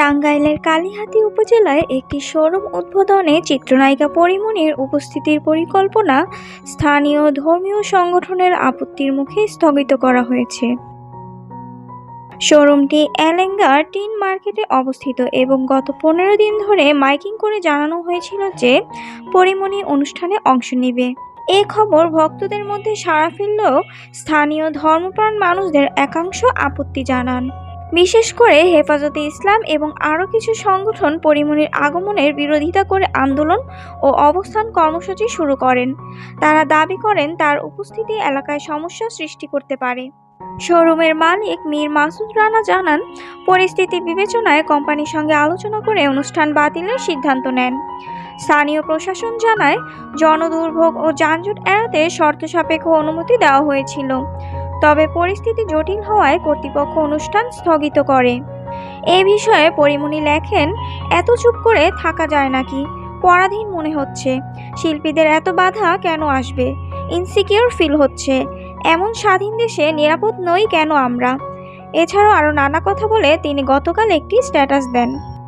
টাঙ্গাইলের কালিহাতী উপজেলায় একটি শোরুম উদ্বোধনে চিত্রনায়িকা পরিমণির উপস্থিতির পরিকল্পনা স্থানীয় ধর্মীয় সংগঠনের আপত্তির মুখে স্থগিত করা হয়েছে। শোরুমটি এলেঙ্গা টিন মার্কেটে অবস্থিত এবং গত পনেরো দিন ধরে মাইকিং করে জানানো হয়েছিল যে পরিমণি অনুষ্ঠানে অংশ নেবে। এ খবর ভক্তদের মধ্যে সাড়া ফেললেও স্থানীয় ধর্মপ্রাণ মানুষদের একাংশ আপত্তি জানান। বিশেষ করে হেফাজতে ইসলাম এবং আরও কিছু সংগঠন পরিমণির আগমনের বিরোধিতা করে আন্দোলন ও অবস্থান কর্মসূচি শুরু করেন। তারা দাবি করেন তার উপস্থিতি এলাকায় সমস্যা সৃষ্টি করতে পারে। শোরুমের মালিক মীর মাসুদ রানা জানান, পরিস্থিতি বিবেচনায় কোম্পানির সঙ্গে আলোচনা করে অনুষ্ঠান বাতিলের সিদ্ধান্ত নেন। স্থানীয় প্রশাসন জানায়, জনদুর্ভোগ ও যানজট এড়াতে শর্ত সাপেক্ষ অনুমতি দেওয়া হয়েছিল। তবে পরিস্থিতি জটিল হওয়ায় কর্তৃপক্ষ অনুষ্ঠান স্থগিত করে। এ বিষয়ে পরিমণি লেখেন, এত চুপ করে থাকা যায় নাকি? পরাধীন মনে হচ্ছে। শিল্পীদের এত বাধা কেন আসবে? ইনসিকিউর ফিল হচ্ছে। এমন স্বাধীন দেশে নিরাপদ নই কেন আমরা? এছাড়াও আরও নানা কথা বলে তিনি গতকাল একটি স্ট্যাটাস দেন।